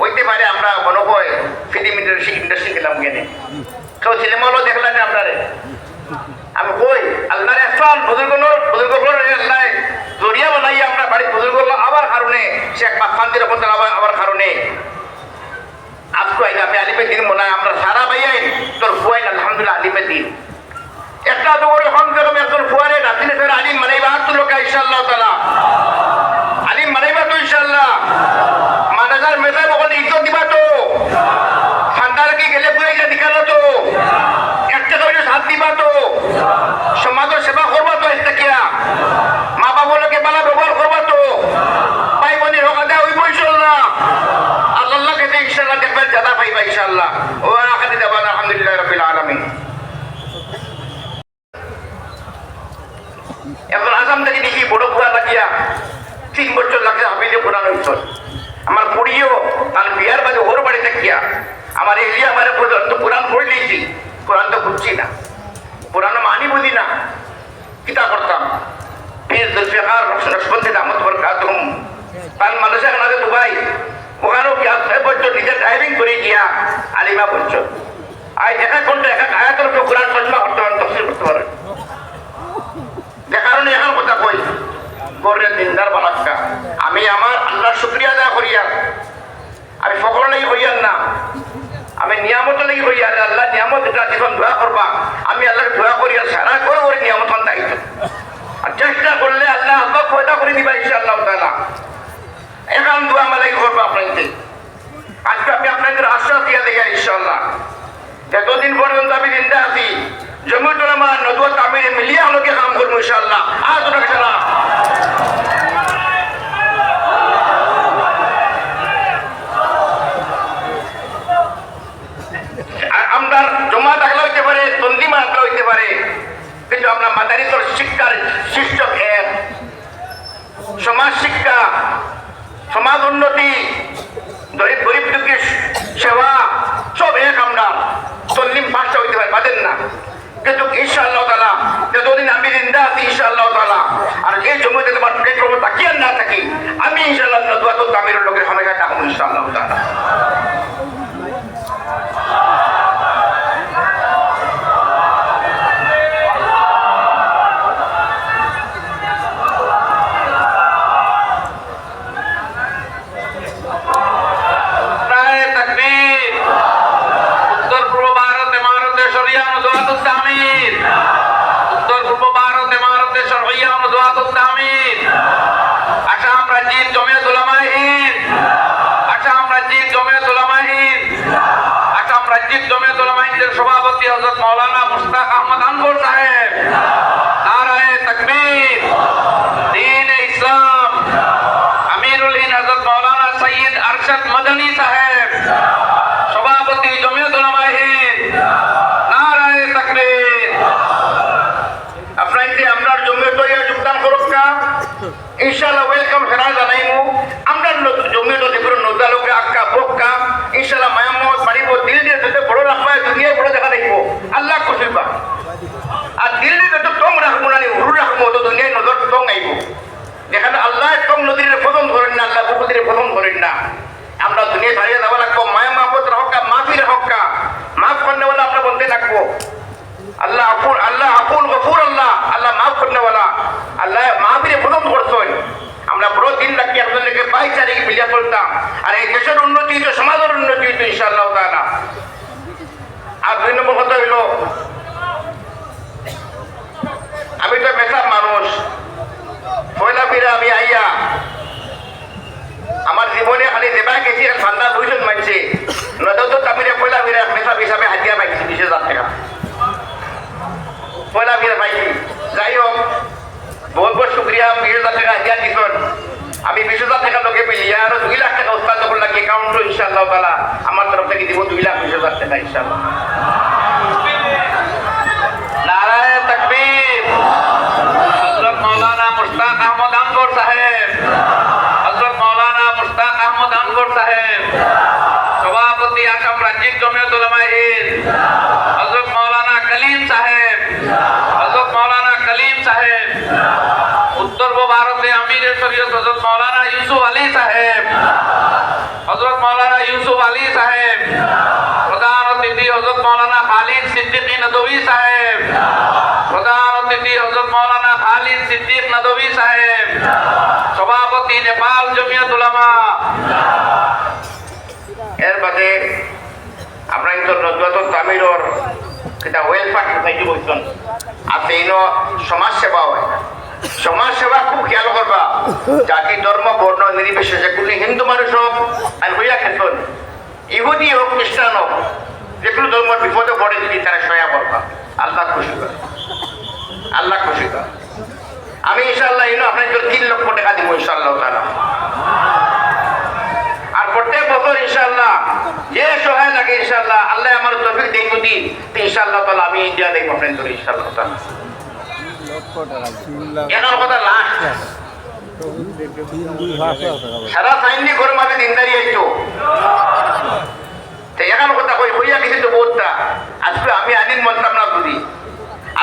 হইতে পারে আমরা মনে হয় ফিল্ম ইন্ডাস্ট্রি ইন্ডাস্ট্রি গেলাম কেনে। কেউ সিনেমা হলো দেখলেন না আপনারে। আমি কই আল্লাহর এহসান বুজুর্গনোর বুজুর্গগুলোর আল্লাহ জরিয়া বানাই আমরা বাড়ি বুজুর্গগুলো আবার কারণে। শেখ বাফান্তি রহমতুল আবার আবার কারণে। আজকে আইন, আমি আলিপে দিন মনে আমরা সারা ভাইয়াই তোর ফুয়াইন আলহামদুলিল্লাহ আলিপে দিন। একটা দৌড়ে কম থেকে কম একজন ফুয়ারে রাতিনে ফের আলিম মানাইবা আর তো লোক ইনশাআল্লাহ তালা আলিম মানাইবা তো ইনশাআল্লাহ মাদ্রাসার মেধায় বকলে ইজ্জত দিবা তো ঠান্ডার কি গেলে পুরে যা দিকালো তো একটা করে সাথ দিবা তো সমাজের সেবা করবা তো একটা কিয়া মা বাবাকে বালা ব্যবহার করবা তো ভাই বোনের হোক আদা ওই ইনশাল্লাহ আল্লাহ খেতে ইনশাল্লাহ দেখবেন জাদা পাইবা ইনশাল্লাহ ও আখাদি দেবান আলহামদুলিল্লাহ রবিল আলমী এখন আসাম থেকে দেখি বড় কুয়া লাগিয়া তিন বছর লাগে হাবিলে পুরানো হইতো আমার পড়িও তার বিয়ার বাজে ওর বাড়িতে গিয়া আমার এলিয়া আমার পর্যন্ত কোরআন পড়ে দিয়েছি। কোরআন তো বুঝছি না। কোরআন মানি বুঝি না। কিতা করতাম? বালাক্কা। আমি আমার আল্লাহর শুক্রিয়া আদায় করিয়া আমি ফকর লাগি হইয়ার না আমি নিয়ামত লাগি হইয়া আল্লাহ জীবন দোয়া করবা আমি আল্লাহকে দোয়া করিয়া সারা করে ওর নিয়ামত দায়িত্ব আর চেষ্টা করলে আল্লাহ আল্লাহ পয়দা করে দিবা, ইনশাআল্লাহ তাআলা। এখন দোয়া মালাই করব আপনাদের আজকে আমি আপনাদের আশ্বাস দিয়া দেয়া ইনশাআল্লাহ। এতদিন পর্যন্ত আমি জিন্দা আছি জমি টলামা নদুয়া তামিরে মিলিয়ে আলোকে কাম করব ইনশাআল্লাহ। ওটা খেলা আর আমরা জমা থাকলে হইতে পারে তন্দিমা থাকলে হইতে পারে কিন্তু আমরা মাদারিতর শিক্ষার শিক্ষক এক সমাজ শিক্ষা সমাজ উন্নতি সেবা, সব এক আমরা। তল্লিম পাঁচটা হইতে পারে পারেন না। কিন্তু ইনশাআল্লাহ যতদিন আমি জিন্দা আছি, ইনশাআল্লাহ আর এই জমিতে তোমার প্লেট করব তাকিয়ে না থাকি, আমি ইনশাআল্লাহ নদুয়া তো লোকের ইনশাআল্লাহ তালা নারায়ে তাকবীর উত্তর পূর্ব ভারত শরিয়া নদওয়াতুত তামির উত্তর পূর্ব ভারত ইমারতে শরিয়া নদওয়াতুত তামির আসাম রাজ্যের জমিয়ত উলামায়ে হিন্দ আসাম রাজ্যের জমিয়ত উলামায়ে হিন্দ সভাপতি হযরত মাওলানা মুশতাক আহমদ আনগর সাহেব নারায়ে তাকবীর দ্বীন ইসলাম আমিরুল হিন্দ হযরত মাওলানা সৈয়দ আরশাদ মাদানী সাহেব সভাপতি জমিয়ত উলামায়ে হিন্দ নারায়ে তাকবীর আপনাকে আপনার জমিয়ত ইয়া যোগদান করুক কা ইনশাআল্লাহ ওয়েলকাম ফেরা জানাইমু আমরা জমিয়ত দেখুন নজা লোকে আক্কা বক্কা ইনশাআল্লাহ মায়ামত বাড়িব দিল দিয়ে যত বড় রাখবা দুনিয়ায় বড় দেখা দেখব আল্লাহ খুশিবা আর দিল দিয়ে যত টং রাখব না হুরু রাখব তো দুনিয়ায় নজর টং আইব যেখানে আল্লাহ টং নদীর পছন্দ করেন বুকুদের পছন্দ করেন না। আমরা দুনিয়ায় দাঁড়িয়ে যাওয়া লাগবো। মায়া মাহবত রাহকা মাফি রাহকা মাফ করনে বলে আমরা বলতে লাগবো। আল্লাহ আমি তো বেকার মানুষ পয়লা ফিরে আমি আইয়া আমার জীবনে খালি দেবা গেছি আর ঠান্ডা দুইজন মানছে নয়তো তো তামিরে পয়লা ফিরে মেসা হিসাবে হাজিয়া পাইছি বিশ হাজার টাকা পয়লা ফিরে পাইছি। যাই হোক, বহুত বহুত শুক্রিয়া বিশ হাজার টাকা হাজিয়া দিছেন আমি বিশ হাজার টাকা লোকে পেলিয়া আর দুই লাখ টাকা উৎপাদ লাগে একাউন্ট ইনশাআল্লাহ তালা আমার তরফ থেকে দিব দুই লাখ বিশ হাজার টাকা ইনশাআল্লাহ। নারায়ে তাকবীর হযরত মাওলানা মুশতাক আহমদ আনগর সাহেব। সাহেব। সভাপতি হিন্দ হযরত মাওলানা কলিম সাহেব হযরত মাওলানা কলিম সাহেব উত্তর পূর্ব ভারতে আমির শরীয়ত হযরত মাওলানা ইউসুফ আলী সাহেব হজরত মৌলানা ইউসুফ আলী সাহেব প্রধান অতিথি হজরত মৌলানা খালিদ নদভী সাহেব। প্রধান অতিথি হজরত মৌলানা খালিদ সিদ্দিক নদভী সাহেব। সভাপতি নেপাল জমিয়ত উলামা। এর বাদে আমরা কিন্তু নজরত তামিরর কিতা ওয়েলফেয়ার সোসাইটি বলছেন আর সেই সমাজ সেবা হয়। সমাজ সেবা খুব খেয়াল করবা। জাতি, ধর্ম, বর্ণ, নির্বিশেষে কোনো হিন্দু মানুষ হোক, আর হইয়া খেতন। ইহুদি হোক, খ্রিস্টান হোক যে কোনো ধর্মের বিপদে পড়ে যদি তারা সয়া করবা আল্লাহ খুশি করে। আল্লাহ খুশি করে। আমি ইনশাল্লাহ ইনো আপনার তিন লক্ষ টাকা দিব ইনশাল্লাহ তারা আর প্রত্যেক বছর ইনশাল্লাহ যে সহায় লাগে ইনশাল্লাহ আল্লাহ আমার তফিক দেই যদি ইনশাল্লাহ তাহলে আমি ইন্ডিয়া দেখব আপনার ইনশাল্লাহ তাহলে এনার কথা লাস্ট সারা সাইন্দি ঘর মাঝে দিনদারি আইতো। তো এখন কথা কই হইয়া গেছে তো বহুতটা আজকে আমি আদিন বলতাম না যদি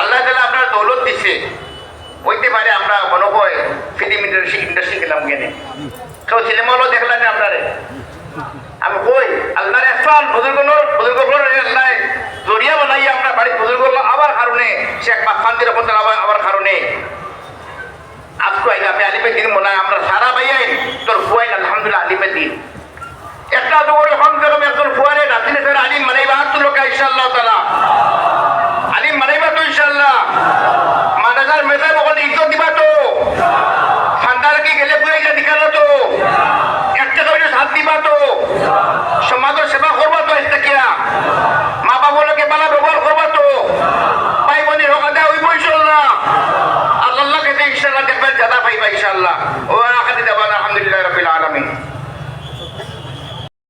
আল্লাহ তালা আপনার দৌলত দিছে। হইতে পারে আমরা মনে হয় ফিল্ম ইন্ডাস্ট্রি ইন্ডাস্ট্রি গেলাম কেনে। তো সিনেমা হলো দেখলাম না আমি কই, আল্লাহর এহসান বুজুর্গনোর বুজুর্গগুলোর আমরা বাড়ি বুজুর্গগুলো আবার কারণে শেখ বাফান্দির রহমতুল আবার আবার কারণে। আজকে আইন আমি আলিমে দিন মনে হয় আমরা সারা ভাইয়াই তোর ফুয়াইন আলহামদুলিল্লাহ আলিমে দিন। একটা তো করে কম সে কম একজন ফুয়ারে রাতিলে ফের আলিম মানাইবা